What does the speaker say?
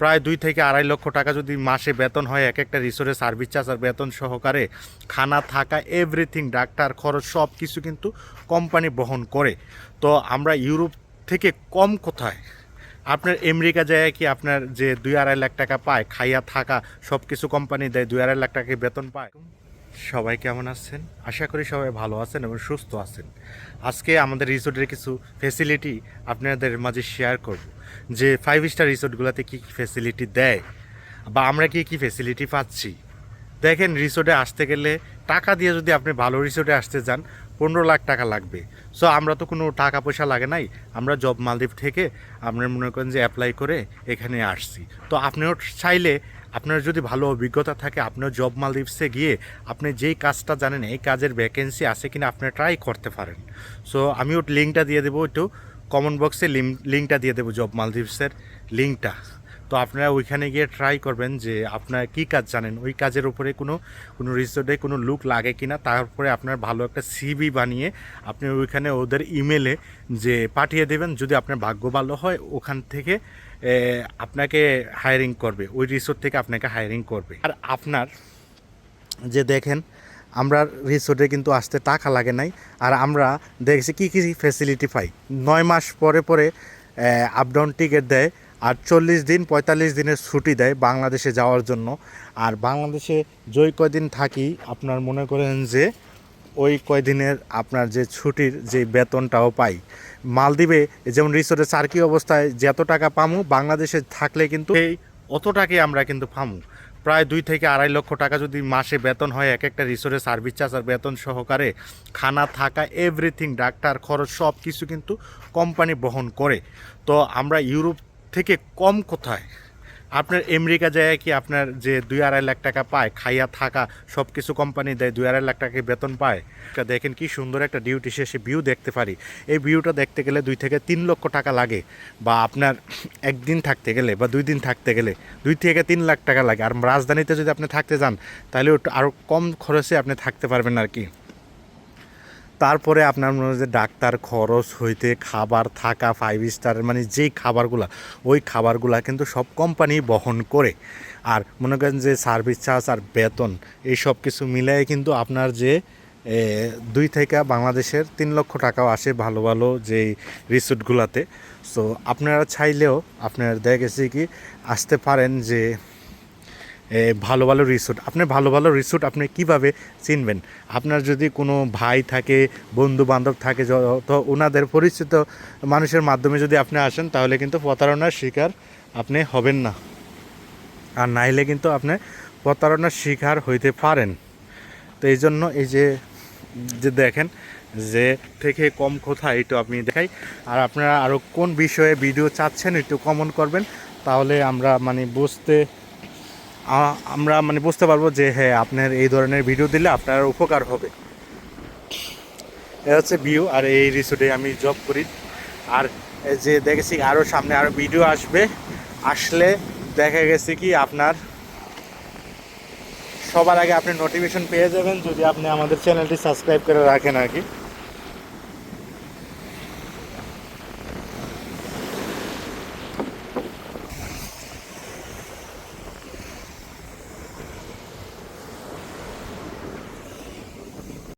প্রায় দুই থেকে আড়াই লক্ষ টাকা যদি মাসে বেতন হয়, এক একটা রিসোর্টে সার্ভিস চার্জ আর বেতন সহকারে খানা, থাকা এভরিথিং ডাক্তার, খরচ সব কিছু কিন্তু কোম্পানি বহন করে। তো আমরা ইউরোপ থেকে কম কোথায়? আপনার আমেরিকা যায় কি আপনার যে দুই আড়াই লাখ টাকা পায়, খাইয়া, থাকা সব কিছু কোম্পানি দেয়, দুই আড়াই লাখ টাকা বেতন পায়? সবাই কেমন আছেন? আশা করি সবাই ভালো আছেন এবং সুস্থ আছেন। আজকে আমাদের রিসোর্টের কিছু ফেসিলিটি আপনাদের মাঝে শেয়ার করব। যে ফাইভ স্টার রিসোর্টগুলোতে কী কী ফেসিলিটি দেয় বা আমরা কি কী ফেসিলিটি পাচ্ছি? দেখেন রিসোর্টে আসতে গেলে টাকা দিয়ে যদি আপনি ভালো রিসোর্টে আসতে যান, পনেরো লাখ টাকা লাগবে। সো আমরা তো কোনো টাকা পয়সা লাগে নাই। আমরা জব মালদ্বীপ থেকে আপনার মনে করেন যে অ্যাপ্লাই করে এখানে আসছি। তো আপনিও চাইলে আপনার যদি ভালো অভিজ্ঞতা থাকে, আপনার জব মালদ্বীপসে গিয়ে আপনি যেই কাজটা জানেন, এই কাজের ভ্যাকেন্সি আছে কিনা আপনি ট্রাই করতে পারেন। সো আমিও লিঙ্কটা দিয়ে দেবো, একটু কমেন্ট বক্সে লিঙ্কটা দিয়ে দেবো জব মালদ্বীপসের লিঙ্কটা তো আপনারা ওইখানে গিয়ে ট্রাই করবেন যে আপনার কী কাজ জানেন? ওই কাজের উপরে কোনো কোনো রিসোর্টে কোনো লুক লাগে কি না তারপরে আপনার ভালো একটা সিবি বানিয়ে আপনি ওইখানে ওদের ইমেলে যে পাঠিয়ে দেবেন। যদি আপনার ভাগ্য ভালো হয়, ওখান থেকে আপনাকে হায়ারিং করবে। ওই রিসোর্ট থেকে আপনাকে হায়ারিং করবে। আর আপনার, যে দেখেন, আমরা রিসোর্টে কিন্তু আসতে টাকা লাগে নাই। আর আমরা দেখছি কী কী ফেসিলিটি পাই। নয় মাস পরে পরে আপ ডাউন টিকিট দেয়। আর চল্লিশ দিন, পঁয়তাল্লিশ দিনের ছুটি দেয় বাংলাদেশে যাওয়ার জন্য। আর বাংলাদেশে যেই কয়দিন থাকি, আপনার মনে করেন যে ওই কয়দিনের আপনার যে ছুটির যে বেতনটাও পাই। মালদ্বীপে যেমন রিসোর্টে সার্কি অবস্থায় যত টাকা পামু, বাংলাদেশে থাকলে কিন্তু এই অত টাকাই আমরা কিন্তু পামু। প্রায় দুই থেকে আড়াই লক্ষ টাকা যদি মাসে বেতন হয়, এক একটা রিসোর্টে সার্ভিস চার্জ আর বেতন সহকারে, খানা, থাকা এভরিথিং ডাক্তার, খরচ সব কিছু কিন্তু কোম্পানি বহন করে। তো আমরা ইউরোপ থেকে কম কোথায়? আপনার আমেরিকা যায় কি আপনার যে দুই আড়াই লাখ টাকা পায়, খাইয়া থাকা সব কিছু কোম্পানি দেয়, দুই আড়াই লাখ টাকা বেতন পায়। এটা দেখেন কি সুন্দর একটা ডিউটি শেষে ভিউ দেখতে পারি। এই ভিউটা দেখতে গেলে দুই থেকে তিন লক্ষ টাকা লাগে। বা আপনার একদিন থাকতে গেলে বা দুই দিন থাকতে গেলে দুই থেকে তিন লাখ টাকা লাগে। আর রাজধানীতে যদি আপনি থাকতে যান, তাহলে আরও কম খরচে আপনি থাকতে পারবেন আর কি। তারপরে আপনার মনে হয় যে ডাক্তার খরচ হইতে খাবার থাকা ফাইভ স্টার মানে যেই খাবারগুলা, ওই খাবারগুলো কিন্তু সব কোম্পানি বহন করে। আর মনে করেন যে সার্ভিস চার্জ আর বেতন, এই সব কিছু মিলাই কিন্তু আপনার যে দুই থেকে বাংলাদেশের তিন লক্ষ টাকাও আসে ভালো ভালো যেই রিসোর্টগুলোতে সো আপনারা চাইলেও, আপনার দেখেছি কি, আসতে পারেন যে ভালো ভালো রিসোর্ট। আপনি ভালো ভালো রিসোর্ট আপনি কীভাবে চিনবেন? আপনার যদি কোনো ভাই থাকে বন্ধু বান্ধব থাকে তো ওনাদের পরিচিত মানুষের মাধ্যমে যদি আপনি আসেন, তাহলে কিন্তু প্রতারণার শিকার আপনি হবেন না। আর নাইলে কিন্তু আপনি প্রতারণার শিকার হইতে পারেন। তো এই জন্য এই যে যে দেখেন, যে থেকে কম কোথায় একটু আপনি দেখাই। আর আপনারা আরও কোন বিষয়ে ভিডিও চাচ্ছেন একটু কমেন্ট করবেন, তাহলে আমরা মানে বুঝতে আমরা মানে বুঝতে পারব যে হ্যাঁ আপনার এই ধরনের ভিডিও দিলে আপনার উপকার হবে। এটা হচ্ছে ভিউ আর এই রিসোর্টে আমি জব করি। আর যে দেখেছি আরও সামনে আরও ভিডিও আসবে। আসলে দেখা গেছে কি, আপনার সবার আগে আপনি নোটিফিকেশন পেয়ে যাবেন যদি আপনি আমাদের চ্যানেলটি সাবস্ক্রাইব করে রাখেন আর কি।